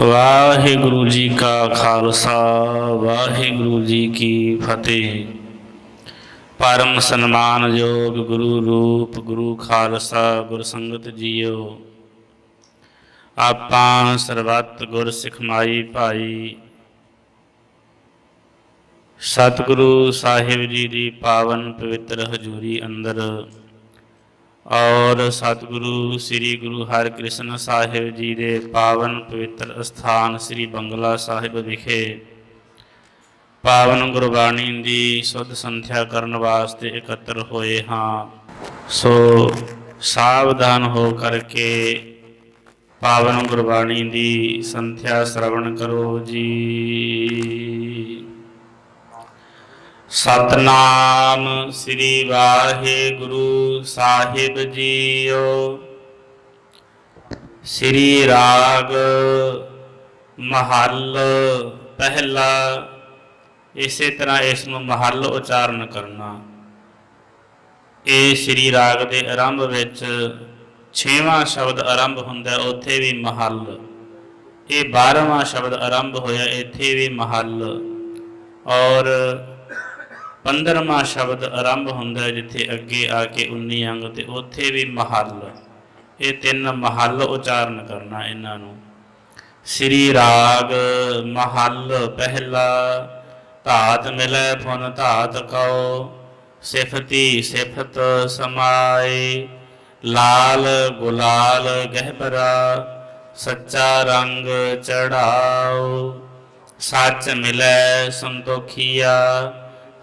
ਵਾਹਿਗੁਰੂ ਜੀ ਕਾ ਖਾਲਸਾ, ਵਾਹਿਗੁਰੂ ਜੀ ਕੀ ਫਤਿਹ। ਪਰਮ ਸਨਮਾਨਯੋਗ ਗੁਰੂ ਰੂਪ, ਗੁਰੂ ਖਾਲਸਾ, ਗੁਰ ਸੰਗਤ ਜੀਓ। ਆਪਾਂ ਸਰਬੱਤ ਗੁਰ ਸਿਖਮਾਈ ਭਾਈ। ਸਤਿਗੁਰੂ ਸਾਹਿਬ ਜੀ ਦੀ ਪਾਵਨ ਪਵਿੱਤਰ ਹਜ਼ੂਰੀ ਅੰਦਰ ਔਰ ਸਤਿਗੁਰੂ, ਸ੍ਰੀ ਗੁਰੂ ਹਰਿਕ੍ਰਿਸ਼ਨ ਸਾਹਿਬ ਜੀ ਦੇ ਪਾਵਨ ਪਵਿੱਤਰ ਅਸਥਾਨ ਸ੍ਰੀ ਬੰਗਲਾ ਸਾਹਿਬ ਵਿਖੇ ਪਾਵਨ ਗੁਰਬਾਣੀ ਦੀ ਸੁਧ ਸੰਥਿਆ ਕਰਨ ਵਾਸਤੇ ਇਕੱਤਰ ਹੋਏ ਹਾਂ। ਸੋ ਸਾਵਧਾਨ ਹੋ ਕਰਕੇ ਪਾਵਨ ਗੁਰਬਾਣੀ ਦੀ ਸੰਥਿਆ ਸ਼ਰਵਣ ਕਰੋ ਜੀ। ਸਤਨਾਮ ਸ੍ਰੀ ਵਾਹਿਗੁਰੂ ਸਾਹਿਬ ਜੀਓ। ਸ੍ਰੀ ਰਾਗ ਮਹੱਲ ਪਹਿਲਾ, ਇਸੇ ਤਰ੍ਹਾਂ ਇਸ ਨੂੰ ਮਹੱਲ ਉਚਾਰਨ ਕਰਨਾ। ਇਹ ਸ੍ਰੀ ਰਾਗ ਦੇ ਆਰੰਭ ਵਿੱਚ ਛੇਵਾਂ ਸ਼ਬਦ ਆਰੰਭ ਹੁੰਦਾ, ਉੱਥੇ ਵੀ ਮਹੱਲ। ਇਹ 12ਵਾਂ ਸ਼ਬਦ ਆਰੰਭ ਹੋਇਆ, ਇੱਥੇ ਵੀ ਮਹੱਲ। ਔਰ 15ਵਾਂ ਸ਼ਬਦ ਆਰੰਭ ਹੁੰਦਾ ਹੈ ਜਿੱਥੇ ਅੱਗੇ ਆ ਕੇ 19 ਅੰਗ ਤੇ ਉੱਥੇ ਵੀ ਮਹੱਲ। ਇਹ ਤਿੰਨ ਮਹੱਲ ਉਚਾਰਨ ਕਰਨਾ ਇਹਨਾਂ ਨੂੰ। ਸ੍ਰੀ ਰਾਗ ਮਹੱਲ ਪਹਿਲਾ, ਧਾਤ ਮਿਲੈ ਫੁਨ ਧਾਤ ਕਉ, ਸਿਫਤੀ ਸਿਫਤ ਸਮਾਏ, ਲਾਲ ਗੁਲਾਲ ਗਹਿਬਰਾ ਸੱਚਾ ਰੰਗ ਚੜਾਓ, ਸੱਚ ਮਿਲੈ ਸੰਤੋਖੀਆ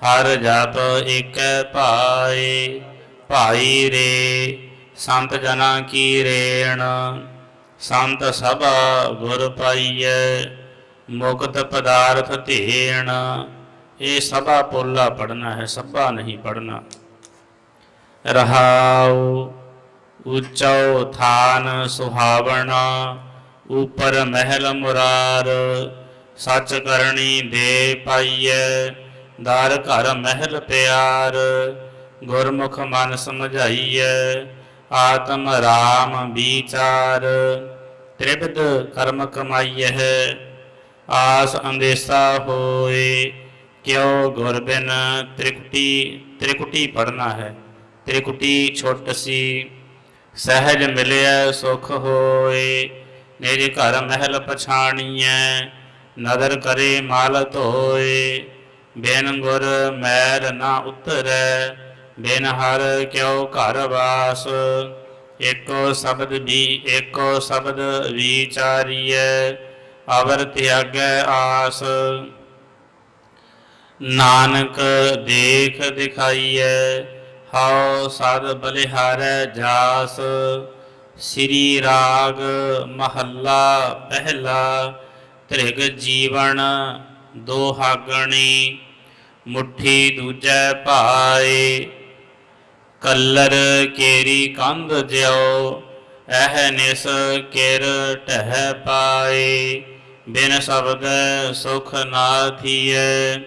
ਹਰ ਜਪ ਇਕ ਭਾਏ, ਭਾਈ ਰੇ, ਸੰਤ ਜਨਾ ਕੀ ਰੇਣ। ਸੰਤ ਸਭਾ ਗੁਰ ਪਾਈਐ, ਮੁਕਤ ਪਦਾਰਥ ਧੇਣ। ਇਹ ਸਭਾ ਪੋਲਾ ਪੜਨਾ ਹੈ, ਸਭਾ ਨਹੀਂ ਪੜਨਾ ਰਹਾਉ ਉੱਚੋ ਥਾਨ ਸੁਹਾਵਣਾ, ਉਪਰ ਮਹਿਲ ਮੁਰਾਰ, ਸੱਚ ਕਰਨੀ ਦੇ ਪਾਈਐ। ਦਰ ਘਰ ਮਹਿਲ ਪਿਆਰ, ਗੁਰਮੁਖ ਮਨ ਸਮਝਾਈਐ, ਆਤਮ ਰਾਮ ਵਿਚਾਰ। ਤ੍ਰਿਪਦ ਕਰਮ ਕਮਾਈਐ, ਆਸ ਅੰਦੇਸਾ ਹੋਏ, ਕਿਉ ਗੁਰ ਬਿਨ ਤ੍ਰਿਕੁਟੀ ਤ੍ਰਿਕੁਟੀ ਪੜਨਾ ਹੈ, ਤ੍ਰਿਕੁਟੀ ਛੁੱਟ ਸੀ। ਸਹਿਜ ਮਿਲਿਆ ਸੁਖ ਹੋਏ ਮੇਰੇ ਘਰ ਮਹਿਲ ਪਛਾਣੀਐ, ਨਦਰ ਕਰੇ ਮਾਲ ਧੋਏ ਬਿਨ ਗੁਰ ਮੈਰ ਨਾ ਉਤਰੈ, ਬਿਨ ਹਰ ਕਿਉ ਘਰ ਵਾਸ। ਏਕੋ ਸ਼ਬਦ ਵੀ ਏਕੋ ਸ਼ਬਦ ਵਿਚਾਰੀਐ, ਅਵਰ ਤਿਆਗੈ ਆਸ। ਨਾਨਕ ਦੇਖ ਦਿਖਾਈਐ, ਹਉ ਸਦ ਬਲਿਹਾਰੈ ਜਾਸ। ਸ੍ਰੀ ਰਾਗ ਮਹੱਲਾ ਪਹਿਲਾ, ਤ੍ਰਿਗ ਜੀਵਨ ਦੋਹਾਗਣੀ। ਮੁਠੀ ਦੂਜੈ ਭਾਏ, ਕਲਰ ਕੇਰੀ ਕੰਧ ਜਿਉ, ਐਹ ਨਿਸ ਕਿਰ ਟਹਿ ਪਾਏ। ਬਿਨ ਸ਼ਬਦ ਸੁਖ ਨਾ ਥੀਐ,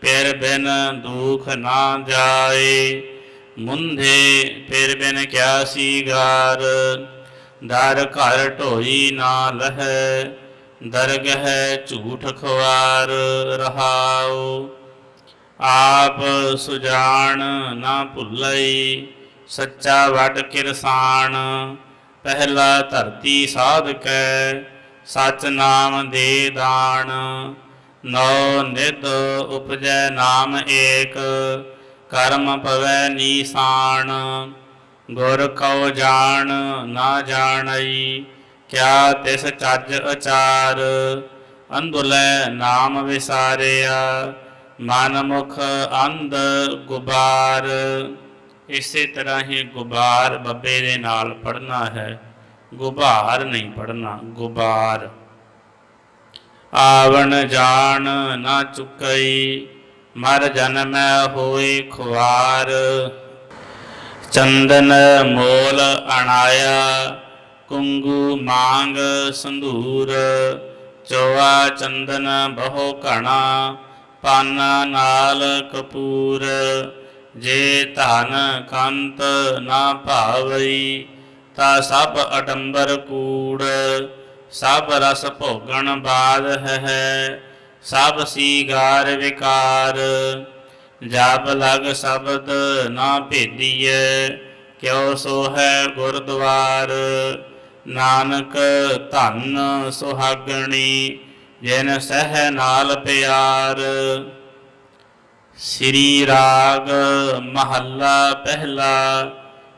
ਪਿਰ ਬਿਨ ਦੁਖ ਨਾ ਜਾਏ। ਮੁੰਧੇ ਪਿਰ ਬਿਨ ਕਿਆ ਸੀਗਾਰ ਦਰ ਘਰ ਢੋਈ ਨਾ ਲਹੈ, ਦਰਗਹ ਝੂਠ ਖਵਾਰ ਰਹਾਉ। ਆਪ ਸੁਜਾਨ ਨਾ ਭੁੱਲਈ, ਸੱਚਾ ਵੱਡ ਕਿਰਸਾਨ। ਪਹਿਲਾ ਧਰਤੀ ਸਾਧਕੈ, ਸਚ ਨਾਮ ਦੇ ਦਾਨ। ਨੌ ਨਿਧ ਉਪਜੈ ਨਾਮ ਏਕ, ਕਰਮ ਪਵੈ ਨੀਸਾਨ। ਗੁਰ ਕਉ ਜਾਣ ਨਾ ਜਾਣਈ, ਕਿਆ ਤਿਸ ਚੱਜ ਅਚਾਰ। ਅੰਧੁਲੈ ਨਾਮ ਵਿਸਾਰਿਆ ਮਨ ਮੁਖ ਅੰਧ ਗੁਬਾਰ, ਇਸੇ ਤਰ੍ਹਾਂ ਹੀ ਗੁਬਾਰ ਬੱਬੇ ਦੇ ਨਾਲ ਪੜਨਾ ਹੈ। ਗੁਬਾਰ ਨਹੀਂ ਪੜਨਾ ਗੁਬਾਰ। ਆਵਣ ਜਾਣ ਨਾ ਚੁਕਈ, ਮਰ ਜਨਮੈ ਹੋਈ ਖੁਆਰ। ਚੰਦਨ ਮੋਲ ਅਣਾਇਆ, ਕੁੰਗੂ ਮਾਂਗ ਸੰਧੂਰ। ਚੋਆ ਚੰਦਨ ਬਹੁ ਘਣਾ ਪਾਨਾ ਨਾਲ ਕਪੂਰ, ਜੇ ਧਨ ਕੰਤ ਨਾ ਭਾਵਈ, ਤਾ ਸਭ ਅਡੰਬਰ ਕੂੜ। ਸਭ ਰਸ ਭੋਗਣ ਬਾਦ ਹੈ, ਸਭ ਸੀਗਾਰ ਵਿਕਾਰ। ਜਬ ਲਗ ਸ਼ਬਦ ਨਾ ਭੇਦੀਐ, ਕਿਉ ਸੋ ਹੈ ਗੁਰਦੁਆਰ। ਨਾਨਕ ਧੰਨ ਸੁਹਾਗਣੀ ਜਿਨ ਸਹਿ ਨਾਲ ਪਿਆਰ, ਸ੍ਰੀ ਰਾਗ ਮਹੱਲਾ ਪਹਿਲਾ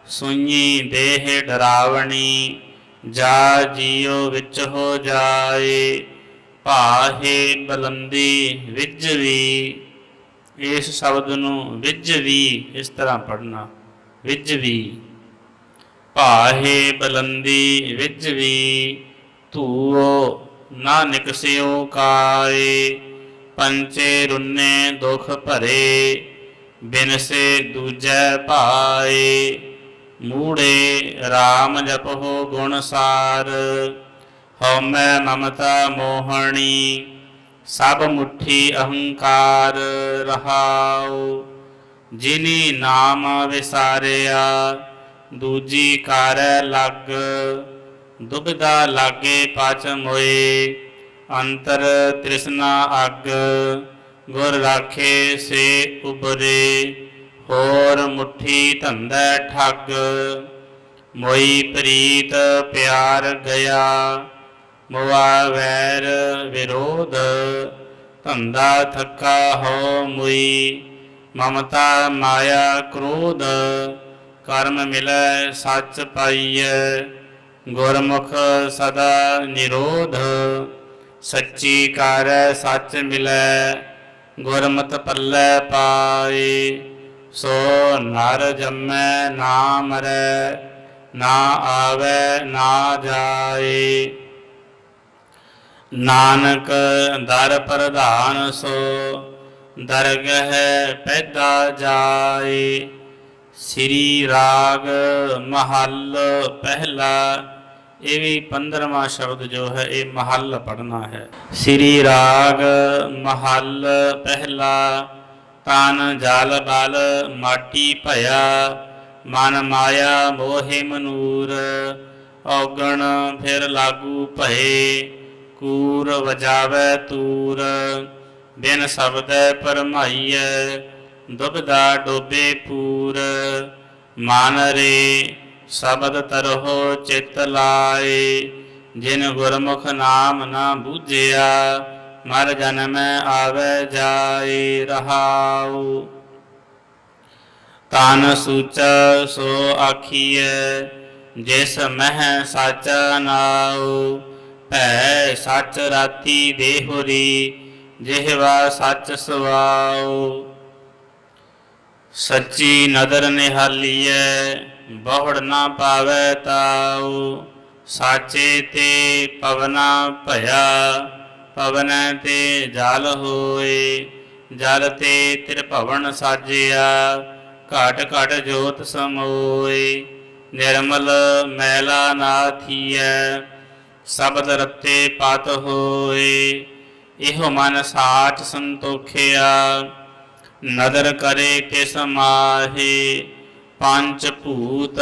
ਸੁਣੀ ਦੇਹ ਡਰਾਵਣੀ, ਜਾ ਜੀਉ ਵਿੱਚ ਹੋ ਜਾਏ, ਭਾਹੇ ਬਲੰਦੀ ਵਿਜ ਵੀ। ਇਸ ਸ਼ਬਦ ਨੂੰ ਵਿਜ ਵੀ ਇਸ ਤਰ੍ਹਾਂ ਪੜਨਾ ਵਿਜ ਵੀ। ਭਾਹੇ ਬਲੰਦੀ ਵਿਜ ਵੀ ਧੂਓ ਨਾ ਨਿਕਸਿਓ ਕਾਏ, ਪੰਚੇ ਰੁਨੇ ਦੁਖ ਭਰੇ ਬਿਨਸੇ ਦੂਜੈ ਭਾਏ। ਮੂੜੇ RAM ਜਪੋ ਗੁਣ ਸਾਰ, ਹਉਮੈ ਮਮਤਾ ਮੋਹਣੀ, ਸਭ ਮੁਠੀ ਅਹੰਕਾਰ ਰਹਾਉ। ਜਿਨੀ ਨਾਮ ਵਿਸਾਰਿਆ, ਦੂਜੀ ਕਰੈ ਲੱਗ ਦੁਬਿਧਾ ਲਾਗੇ ਪਾਚ ਮੋਏ ਅੰਤਰ ਤ੍ਰਿਸ਼ਨਾ ਅਗ, ਗੁਰ ਰਾਖੇ ਸੇ ਉਬਰੇ, ਹੋਰ ਮੁਠੀ ਧੰਦਾ ਠੱਗ, ਮੋਈ ਪ੍ਰੀਤ ਪਿਆਰ ਗਿਆ, ਮੁਆ ਵੈਰ ਵਿਰੋਧ, ਧੰਦਾ ਥੱਕਾ ਹੋ ਮੁਈ, ਮਮਤਾ ਮਾਇਆ ਕ੍ਰੋਧ, ਕਰਮ ਮਿਲੈ ਸੱਚ ਪਾਈਐ। ਗੁਰਮੁਖ ਸਦਾ ਨਿਰੋਧ, ਸੱਚੀ ਕਰੈ ਸੱਚ ਮਿਲੈ, ਗੁਰਮਤਿ ਪੱਲੇ ਪਾਏ। ਸੋ ਨਰ ਜੰਮੈ, ਨਾ ਮਰੈ, ਨਾ ਆਵੈ, ਨਾ ਜਾਏ। ਨਾਨਕ ਦਰ ਪ੍ਰਧਾਨ ਸੋ, ਦਰਗਹ ਪੈਦਾ ਜਾਏ। ਸ੍ਰੀ ਰਾਗ ਮਹੱਲ ਪਹਿਲਾ ਇਹ ਵੀ 15ਵਾਂ ਸ਼ਬਦ ਜੋ ਹੈ, ਇਹ ਮਹੱਲ ਪੜਨਾ ਹੈ। ਸ੍ਰੀ ਰਾਗ ਮਹੱਲ ਪਹਿਲਾ, ਤਨ ਜਲ ਬਲ ਮਾਟੀ ਭਇਆ, ਮਨ ਮਾਇਆ ਮੋਹਿ ਮਨੂਰ, ਔਗਣ ਫਿਰ ਲਾਗੂ ਭਏ, ਕੂਰ ਵਜਾਵੇ ਤੂਰ, ਬਿਨ ਸ਼ਬਦੈ ਪਰਮਾਈਐ ਦੁਬਦਾ ਡੋਬੇ ਪੂਰ, ਮਨ ਰੇ ਸ਼ਬਦ ਤਰਹੁ ਚਿਤ ਲਾਏ, ਜਿਨ ਗੁਰਮੁਖ ਨਾਮ ਨਾ ਬੂਝਿਆ, ਮਰ ਜਨਮੈ ਆਵੇ ਜਾਏ ਰਹਾਉ। ਤਨ ਸੂਚਾ ਸੋ ਆਖੀਐ, ਜਿਸ ਮਹਿ ਸਾਚਾ ਨਾਉ, ਭੈ ਸੱਚ ਰਾਤੀ ਦੇਹੁਰੀ, ਜਿਹਵਾ ਸੱਚ ਸਵਾਉ ਸੱਚੀ ਨਦਰ ਨਿਹਾਲੀਐ ਬਹੁੜ ਨਾ ਪਾਵੈ ਤਾਉ। ਸਾਚੇ ਤੇ ਪਵਨਾ ਭਇਆ, ਪਵਨੈ ਤੇ ਜਲ ਹੋਏ। ਜਲ ਤੇ ਤ੍ਰਿਭਵਨ ਸਾਜਿਆ, ਘਟ ਘਟ ਜੋਤ ਸਮੋਏ। ਨਿਰਮਲ ਮੈਲਾ ਨਾਥੀਐ ਸ਼ਬਦ ਰਤੇ ਪਤ ਹੋਏ। ਇਹੋ ਮਨ ਸਾਚ ਸੰਤੋਖਿਆ, ਨਦਰ ਕਰੇ ਕਿਸ ਮਾਹੇ। ਪੰਜ ਭੂਤ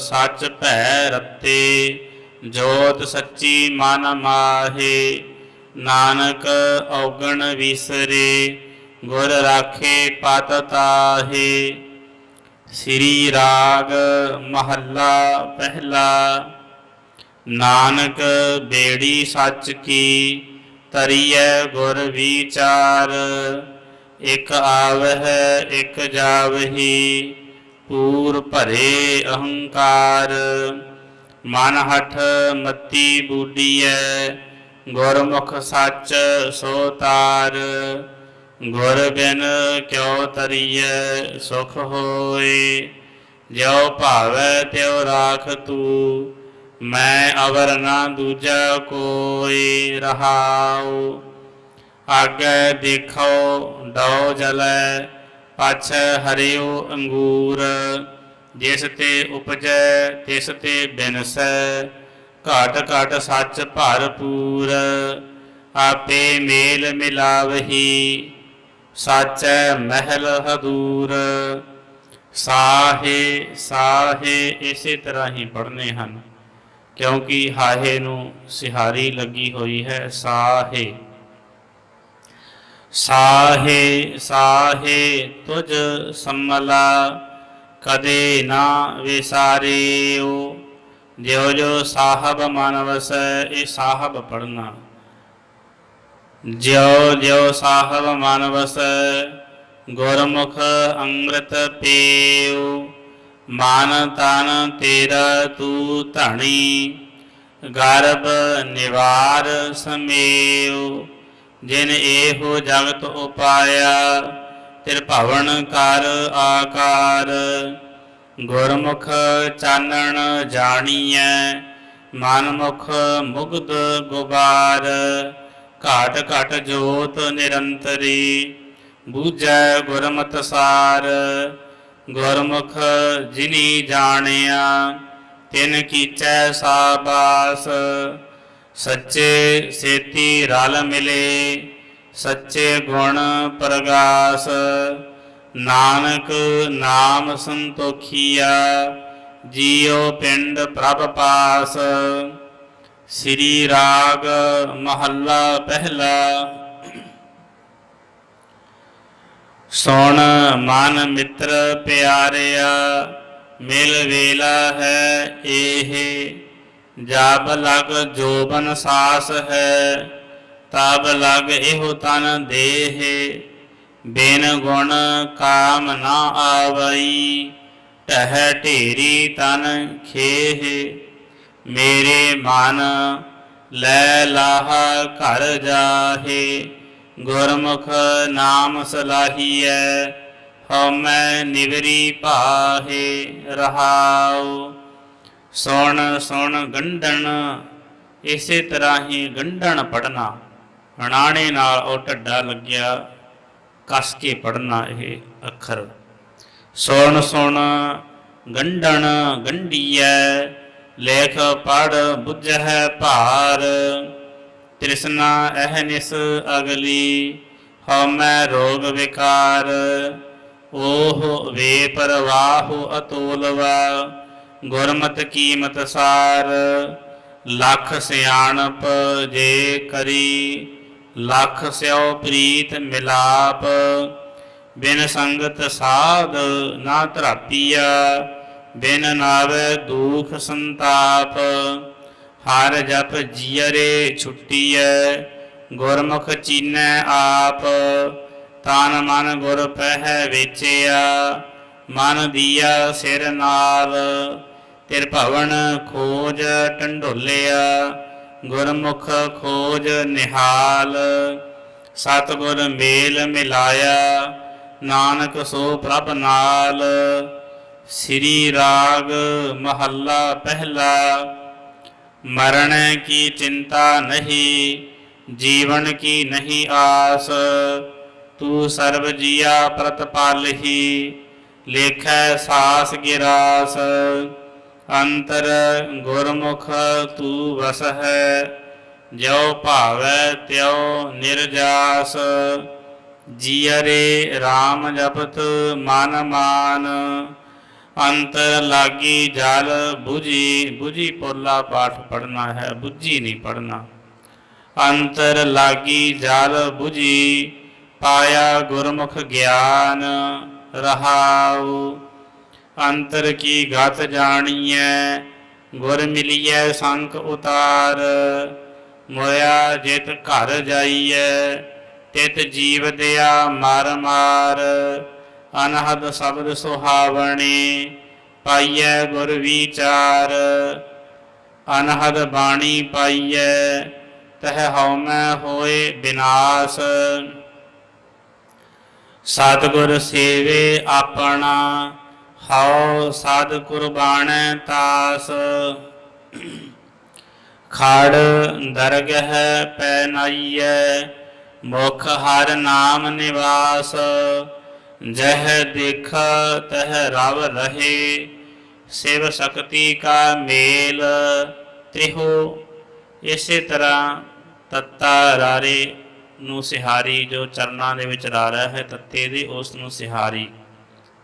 ਸੱਚ ਭੈ ਰੱਤੇ, ਜੋਤ ਸੱਚੀ ਮਨ ਮਾਹੇ। ਨਾਨਕ ਔਗਣ ਵਿਸਰੇ, ਗੁਰ ਰਾਖੇ ਪਤ ਤਾਹੇ। ਸ੍ਰੀ ਰਾਗ ਮਹੱਲਾ ਪਹਿਲਾ, ਨਾਨਕ ਬੇੜੀ ਸੱਚ ਕੀ, ਤਰੀਐ ਗੁਰ ਵਿਚਾਰ। ਇਕ ਆਵਹਿ, ਇਕ ਜਾਵਹੀ। ਪੂਰ ਭਰੇ ਅਹੰਕਾਰ। ਮਨ ਹਠ ਮਤੀ ਬੂਡੀਐ ਗੁਰਮੁਖ ਸੱਚ ਸੋ ਤਾਰ। ਗੁਰ ਬਿਨ ਕਿਉ ਤਰੀਐ, ਸੁਖ ਹੋਏ। ਜਿਉ ਭਾਵੈ ਤਿਉ ਰਾਖ ਤੂ, ਮੈਂ ਅਵਰ ਨਾ ਦੂਜਾ ਕੋਈ ਰਹਾਉ। ਆਗੇ ਦੇਖੋ ਡੋ ਜਲੈ ਪਛ ਹਰਿਓ ਅੰਗੂਰ, ਜਿਸ ਤੇ ਉਪਜੈ, ਤਿਸ ਤੇ ਬਿਨਸੈ, ਘਾਟ ਘਾਟ ਸੱਚ ਭਰਪੂਰ, ਆਪੇ ਮੇਲ ਮਿਲਾਵਹੀ, ਸਾਚੈ ਮਹਿਲ ਹਦੂਰ। ਸਾਹੇ ਸਾਹੇ ਇਸੇ ਤਰ੍ਹਾਂ ਹੀ ਪੜਨੇ ਹਨ, ਕਿਉਂਕਿ ਹਾਹੇ ਨੂੰ ਸਿਹਾਰੀ ਲੱਗੀ ਹੋਈ ਹੈ ਸਾਹੇ। ਸਾਹੇ ਸਾਹੇ ਤੁਜ ਸੰਮਲਾ, ਕਦੇ ਨਾ ਵਿਸਾਰਿਓ। ਜਿਉ ਜੋ ਸਾਹਿਬ ਮਨ ਵਸੈ, ਇਹ ਸਾਹਿਬ ਪੜਨਾ ਜਿਉ ਜਿਉ ਸਾਹਿਬ ਮਨ ਵਸੈ, ਗੁਰਮੁਖ ਅੰਮ੍ਰਿਤ ਪੀਉ ਮਾਨ ਤਨ ਤੇਰਾ ਤੂ ਧਣੀ, ਗਰਭ ਨਿਵਾਰ ਸਮੇਉ ਜਿਨ ਇਹੋ ਜਗਤ ਉਪਾਇਆ, ਤਿਰ ਭਵਨ ਕਰ ਆਕਾਰ। ਗੁਰਮੁਖ ਚਾਨਣ ਜਾਣੀਐ, ਮਨਮੁਖ ਮੁਗਧ ਗੁਬਾਰ। ਘਾਟ ਘਟ ਜੋਤ ਨਿਰੰਤਰੀ, ਬੂਝੈ ਗੁਰਮਤਿ ਸਾਰ। ਗੁਰਮੁਖ ਜਿਨੀ ਜਾਣਿਆ, ਤਿਨ ਕੀਚੈ ਸਾਬਾਸ। ਸੱਚੇ ਸੇਤੀ ਰਲ ਮਿਲੇ, ਸੱਚੇ ਗੁਣ ਪ੍ਰਗਾਸ। ਨਾਨਕ ਨਾਮ ਸੰਤੋਖੀਆ ਜੀਉ ਪਿੰਡ ਪ੍ਰਭ ਪਾਸ। ਸ੍ਰੀ ਰਾਗ ਮਹੱਲਾ ਪਹਿਲਾ। ਸੁਣ ਮਨ ਮਿੱਤਰ ਪਿਆਰਿਆ, ਮਿਲ ਵੇਲਾ ਹੈ ਇਹ ਜਬ ਲਗ ਜੋਬਨ ਸਾਸ ਹੈ, ਤਬ ਲਗ ਇਹੋ ਤਨ ਦੇਹ। ਬਿਨ ਗੁਣ ਕਾਮ ਨਾ ਆਵਈ ਟਹਿ ਢੇਰੀ ਤਨ ਖੇਹ। ਮੇਰੇ ਮਨ ਲੈ ਲਾਹ ਘਰ ਜਾਹੇ, ਗੁਰਮੁਖ ਨਾਮ ਸਲਾਹੀਐ, ਹਉਮੈ ਨਿਵਰੀ ਪਾਹੇ ਰਹਾਉ। ਸੁਣ ਸੁਣ ਗੰਢਣ, ਇਸੇ ਤਰ੍ਹਾਂ ਹੀ ਗੰਢਣ ਪੜਨਾ ਹਣਾਣੇ ਨਾਲ ਉਹ ਢੱਡਾ ਲੱਗਿਆ, ਕਸ ਕੇ ਪੜਨਾ ਇਹ ਅੱਖਰ। ਸੁਣ ਸੁਣ ਗੰਢਣ, ਗੰਢੀਐ, ਲੇਖ ਪੜ ਬੁਝਹਿ ਭਾਰ। ਤ੍ਰਿਸ਼ਨਾ ਅਹਨਿਸ ਅਗਲੀ, ਹਉਮੈ ਰੋਗ ਵਿਕਾਰ। ਓਹ ਵੇ ਪਰਵਾਹੁ ਅਤੋਲਵਾ। ਗੁਰਮਤ ਕੀਮਤ ਸਾਰ, ਲੱਖ ਸਿਆਣਪ ਜੇ ਕਰੀ, ਲੱਖ ਸਿਓ ਪ੍ਰੀਤ ਮਿਲਾਪ, ਬਿਨ ਸੰਗਤ ਸਾਧ ਨਾ ਧਰਾਪੀਆ ਬਿਨ ਨਾਵੇ ਦੁਖ ਸੰਤਾਪ, ਹਰ ਜਪ ਜੀਅਰੇ ਛੁੱਟੀਐ, ਗੁਰਮੁਖ ਚੀਨੈ ਆਪ, ਤਨ ਮਨ ਗੁਰ ਪਹਿ ਵੇਚਿਆ, ਮਨ ਦੀਆ ਸਿਰ ਨਾਲ ਤਿਰ ਭਵਨ ਖੋਜ ਟੰਡੋਲਿਆ, ਗੁਰਮੁਖ ਖੋਜ ਨਿਹਾਲ। ਸਤਿਗੁਰ ਮੇਲ ਮਿਲਾਇਆ, ਨਾਨਕ ਸੋ ਪ੍ਰਭ ਨਾਲ। ਸ੍ਰੀ ਰਾਗ ਮਹੱਲਾ ਪਹਿਲਾ, ਮਰਨ ਕੀ ਚਿੰਤਾ ਨਹੀਂ, ਜੀਵਨ ਕੀ ਨਹੀਂ ਆਸ। ਤੂੰ ਸਰਬ ਜੀਆ ਪ੍ਰਤਪਾਲਹੀ, ਲੇਖੈ ਸਾਸ ਗਿਰਾਸ। ਅੰਤਰ ਗੁਰਮੁਖ ਤੂ ਵਸ ਹੈ ਜਿਉ ਭਾਵੈ ਤਿਉ ਨਿਰਜਾਸ। ਜੀਅਰੇ ਰਾਮ ਜਪਤ ਮਨ ਮਾਨ, ਅੰਤਰ ਲਾਗੀ ਜਲ ਬੁਝੀ ਬੁਝੀ ਪੋਲਾ ਪਾਠ ਪੜਨਾ ਹੈ, ਬੁਝੀ ਨਹੀਂ ਪੜਨਾ ਅੰਤਰ ਲਾਗੀ ਜਲ ਬੁਝੀ, ਪਾਇਆ ਗੁਰਮੁਖ ਗਿਆਨ ਰਹਾਉ। ਅੰਤਰ ਕੀ ਗਤ ਜਾਣੀਐ? ਗੁਰ ਮਿਲੀਐ ਸੰਖ ਉਤਾਰ। ਮੋਇਆ ਜਿਤ ਘਰ ਜਾਈਐ, ਤਿਤ ਜੀਵ ਦਿਆ ਮਾਰ ਮਾਰ। ਅਨਹਦ ਸ਼ਬਦ ਸੁਹਾਵਣੇ, ਪਾਈਐ ਗੁਰ ਵਿਚਾਰ। ਅਨਹਦ ਬਾਣੀ ਪਾਈਐ, ਤਹ ਹਉਮੈ ਹੋਏ ਬਿਨਾਸ਼। ਸਤਿਗੁਰ ਸੇਵੇ ਆਪਣਾ ਹਉ ਸਾਧ ਕੁਰਬਾਨੈ ਤਾਸ। ਖੜ ਦਰਗਹ ਪੈ ਨਾਈਐ, ਮੁਖ ਹਰ ਨਾਮ ਨਿਵਾਸ। ਜਹ ਦੇਖ ਤਹ ਰਵ ਰਹੇ, ਸਿਵ ਸ਼ਕਤੀ ਕਾ ਮੇਲ। ਤ੍ਰਿਹੋ, ਇਸੇ ਤਰ੍ਹਾਂ ਤੱਤਾ ਰਾਰੇ ਨੂੰ ਸਿਹਾਰੀ, ਜੋ ਚਰਨਾਂ ਦੇ ਵਿੱਚ ਰਾ ਹੈ, ਤੱਤੇ ਦੇ ਉਸ ਨੂੰ ਸਿਹਾਰੀ।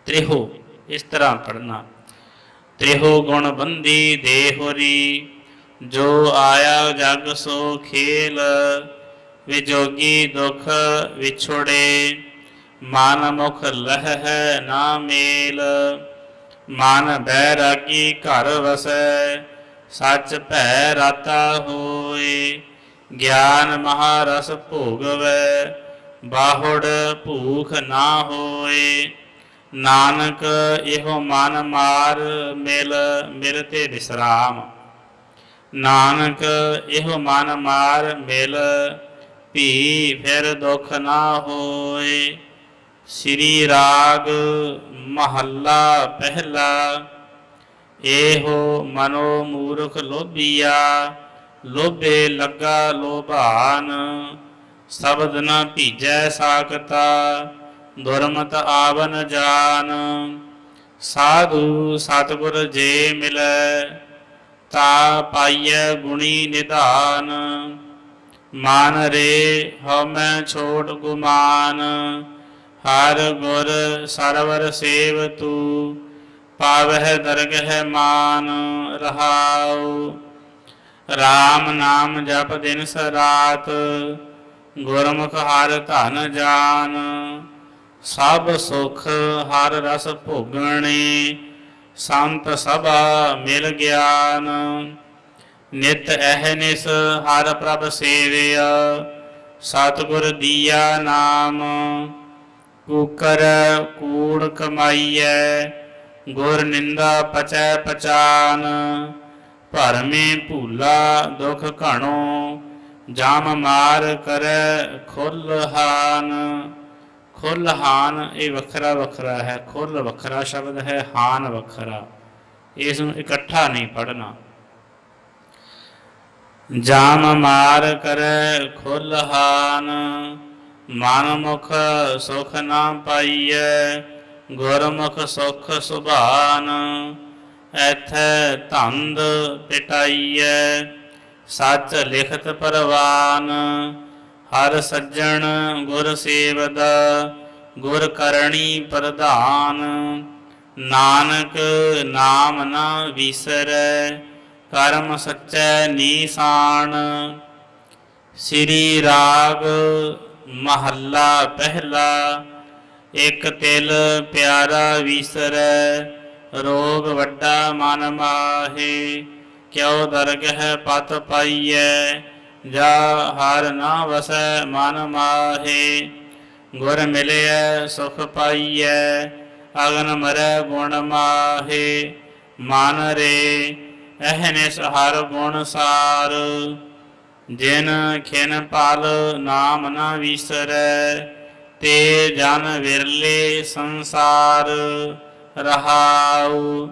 ਤ੍ਰਿਹੋ ਇਸ ਤਰ੍ਹਾਂ ਪੜਨਾ ਤ੍ਰਿਹੋ ਗੁਣ ਬੰਦੀ ਦੇਹੋਰੀ ਜੋ ਆਇਆ ਜਗ ਸੋ ਖੇਲ, ਵਿਜੋਗੀ ਦੁਖ ਵਿਛੋੜੇ, ਮਨ ਮੁਖ ਲਹਿ ਨਾ ਮੇਲ, ਮਨ ਬੈਰਾਗੀ ਘਰ ਵਸੈ, ਸੱਚ ਭੈ ਰਾਤਾ ਹੋਏ, ਗਿਆਨ ਮਹਾਰਸ ਭੋਗਵੈ, ਬਾਹੁੜ ਭੂਖ ਨਾ ਹੋਏ। ਨਾਨਕ ਇਹੋ ਮਨ ਮਾਰ ਮਿਲ ਮਿਲ ਤੇ ਵਿਸਰਾਮ। ਨਾਨਕ ਇਹੋ ਮਨ ਮਾਰ ਮਿਲ, ਭੀ ਫਿਰ ਦੁਖ ਨਾ ਹੋਏ। ਸ੍ਰੀ ਰਾਗ ਮਹੱਲਾ ਪਹਿਲਾ, ਇਹੋ ਮਨੋ ਮੂਰਖ ਲੋਭੀਆ, ਲੋਭੇ ਲੱਗਾ ਲੋਭਾਨ। ਸ਼ਬਦ ਨ ਭੀਜੈ ਸਾਖਤਾ ਦੁਰਮਤ ਆਵਨ ਜਾਨ। ਸਾਧੂ ਸਤਿਗੁਰ ਜੇ ਮਿਲੈ, ਤਾ ਪਾਈਐ ਗੁਣੀ ਨਿਧਾਨ। ਮਾਨ ਰੇ ਹਉਮੈ ਛੋਟ ਗੁਮਾਨ, ਹਰ ਗੁਰ ਸਰਵਰ ਸੇਵ ਤੂ, ਪਾਵਹਿ ਦਰਗਹਿ ਮਾਨ ਰਹਾਉ। RAM ਨਾਮ ਜਪ ਦਿਨ ਸਰਾਤ ਗੁਰਮੁਖ ਹਰ ਧਨ ਜਾਨ। ਸਭ ਸੁਖ ਹਰ ਰਸ ਭੋਗਣੇ, ਸੰਤ ਸਭਾ ਮਿਲ ਗਿਆਨ। ਨਿਤ ਅਹਨਿਸ ਹਰ ਪ੍ਰਭ ਸੇਵਿਆ, ਸਤਿਗੁਰ ਦੀਆ ਨਾਮ। ਕੂਕਰ ਕੂੜ ਕਮਾਈਐ, ਗੁਰ ਨਿੰਦਾ ਪਚੈ ਪਚਾਨ। ਭਰਮੇ ਭੂਲਾ ਦੁਖ ਘਣੋ, ਜਾਮ ਮਾਰ ਕਰੈ ਖੁੱਲ ਹਾਨ। ਖੁੱਲ ਹਾਨ, ਇਹ ਵੱਖਰਾ ਵੱਖਰਾ ਹੈ। ਖੁੱਲ ਵੱਖਰਾ ਸ਼ਬਦ ਹੈ, ਹਾਨ ਵੱਖਰਾ। ਇਸ ਨੂੰ ਇਕੱਠਾ ਨਹੀਂ ਪੜਨਾ ਜਾਮ ਮਾਰ ਕਰੈ ਖੁੱਲ ਹਾਨ। ਮਨ ਮੁਖ ਸੁਖ ਨਾ ਪਾਈਐ, ਗੁਰਮੁਖ ਸੁਖ ਸੁਭਾਨ। ਐਥੈ ਧੰਦ ਪਿਟਾਈਐ, ਸੱਚ ਲਿਖਤ ਪਰਵਾਨ। ਹਰ ਸੱਜਣ ਗੁਰ ਸੇਵਦ, ਗੁਰ ਕਰਣੀ ਪ੍ਰਧਾਨ। ਨਾਨਕ ਨਾਮ ਨਾ ਵਿਸਰੈ, ਕਰਮ ਸੱਚੈ ਨੀਸਾਨ। ਸ੍ਰੀ ਰਾਗ ਮਹੱਲਾ ਪਹਿਲਾ, ਇਕ ਤਿਲ ਪਿਆਰਾ ਵਿਸਰੈ, ਰੋਗ ਵੱਡਾ ਮਨ ਮਾਹੇ, ਕਿਉ ਦਰਗਹਿ ਪਤ ਪਾਈਐ। ਜਾ ਹਰ ਨਾ ਵਸੈ ਮਨ ਮਾਹੇ, ਗੁਰ ਮਿਲਿਐ, ਸੁਖ ਪਾਈਐ, ਅਗਨ ਮਰੈ ਗੁਣ ਮਾਹੇ। ਮਨ ਰੇ ਅਹਨਿਸ ਹਰ ਗੁਣ ਸਾਰ। ਜਿਨ ਖਿਨ ਪਾਲ ਨਾਮ ਨਾ ਵਿਸਰੈ, ਤੇ ਜਨ ਵਿਰਲੇ ਸੰਸਾਰ ਰਹਾਉ।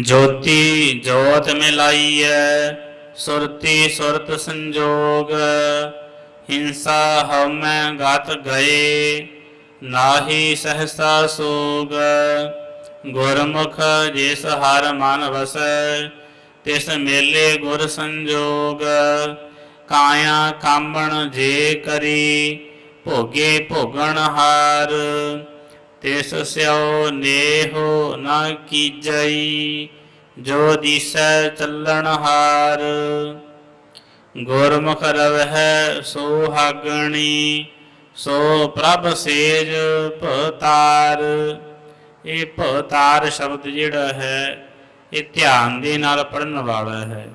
ਜੋਤੀ ਜੋਤ ਮਿਲਾਈਐ ਸੁਰਤੀ ਸੁਰਤ ਸੰਜੋਗ, ਹਿੰਸਾ ਹਉਮੈ ਗਤ ਗਏ, ਨਾਹੀ ਸਹਸਾ ਸੋਗ। ਗੁਰਮੁਖ ਜਿਸ ਹਰ ਮਨ ਵਸੈ, ਤਿਸ ਮੇਲੇ ਗੁਰ ਸੰਜੋਗ। ਕਾਇਆ ਕਾਮਣ ਜੇ ਕਰੀ, ਭੋਗੇ ਭੋਗਣ ਹਾਰ। ਤਿਸ ਸਿਓ ਨੇਹੋ ਨਾ ਕੀਜਈ ਜੋ ਦਿਸੈ ਚੱਲਣ ਹਾਰ, ਗੁਰਮੁਖ ਰਵਹਿ ਸੋ ਹਾਗਣੀ, ਸੋ ਪ੍ਰਭ ਸੇਜ ਭਤਾਰ ਇਹ ਭਤਾਰ ਸ਼ਬਦ ਜਿਹੜਾ ਹੈ, ਇਹ ਧਿਆਨ ਦੇ ਨਾਲ ਪੜਨ ਵਾਲਾ ਹੈ।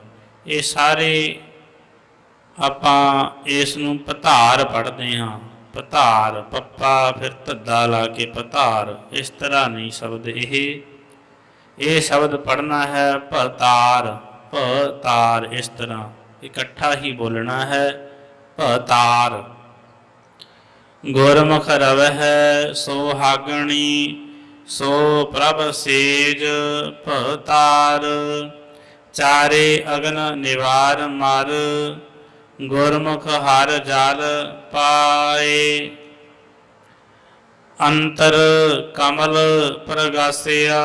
ਇਹ ਸਾਰੇ ਆਪਾਂ ਇਸ ਨੂੰ ਪਧਾਰ ਪੜ੍ਹਦੇ ਹਾਂ। ਪਧਾਰ ਪੱਪਾ ਫਿਰ ਧੱਦਾ ਲਾ ਕੇ ਪਧਾਰ ਇਸ ਤਰ੍ਹਾਂ ਨਹੀਂ ਸ਼ਬਦ ਇਹ। ਇਹ ਸ਼ਬਦ ਪੜਨਾ ਹੈ ਭਤਾਰ ਭਤਾਰ ਇਸ ਤਰ੍ਹਾਂ। ਇਕੱਠਾ ਹੀ ਬੋਲਣਾ ਹੈ ਭਤਾਰ ਗੁਰਮੁਖ ਰਵਹਿ ਸੋ ਹਾਗਣੀ, ਸੋ ਪ੍ਰਭ ਸੇਜ ਭਤਾਰ ਚਾਰੇ ਅਗਨ ਨਿਵਾਰ ਮਰ, ਗੁਰਮੁਖ ਹਰ ਜਲ ਪਾਏ। ਅੰਤਰ ਕਮਲ ਪ੍ਰਗਾਸਿਆ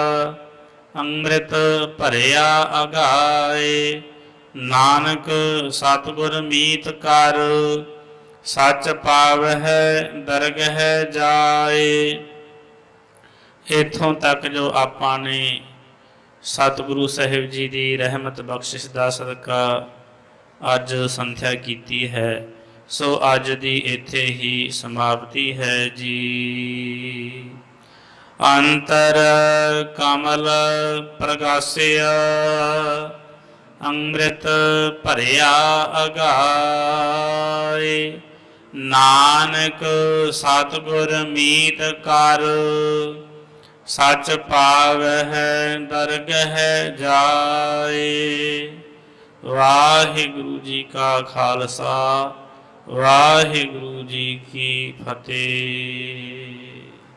ਅੰਮ੍ਰਿਤ ਭਰਿਆ ਅਗਾਏ। ਨਾਨਕ ਸਤਿਗੁਰ ਮੀਤ ਕਰ, ਸੱਚ ਪਾਵਹਿ ਦਰਗਹਿ ਜਾਏ। ਇਥੋਂ ਤੱਕ ਜੋ ਆਪਾਂ ਨੇ ਸਤਿਗੁਰੂ ਸਾਹਿਬ ਜੀ ਦੀ ਰਹਿਮਤ ਬਖਸ਼ਿਸ਼ ਦਾ ਸਦਕਾ ਅੱਜ ਸੰਥਿਆ ਕੀਤੀ ਹੈ, ਸੋ ਅੱਜ ਦੀ ਇੱਥੇ ਹੀ ਸਮਾਪਤੀ ਹੈ ਜੀ। ਅੰਤਰ ਕਮਲ ਪ੍ਰਗਾਸਿਆ, ਅੰਮ੍ਰਿਤ ਭਰਿਆ ਅਗਾਏ। ਨਾਨਕ ਸਤਿਗੁਰ ਮੀਤ ਕਰ, ਸਚ ਪਾਵਹਿ ਦਰਗਹਿ ਜਾਏ। ਵਾਹਿਗੁਰੂ ਜੀ ਕਾ ਖਾਲਸਾ, ਵਾਹਿਗੁਰੂ ਜੀ ਕੀ ਫਤਿਹ।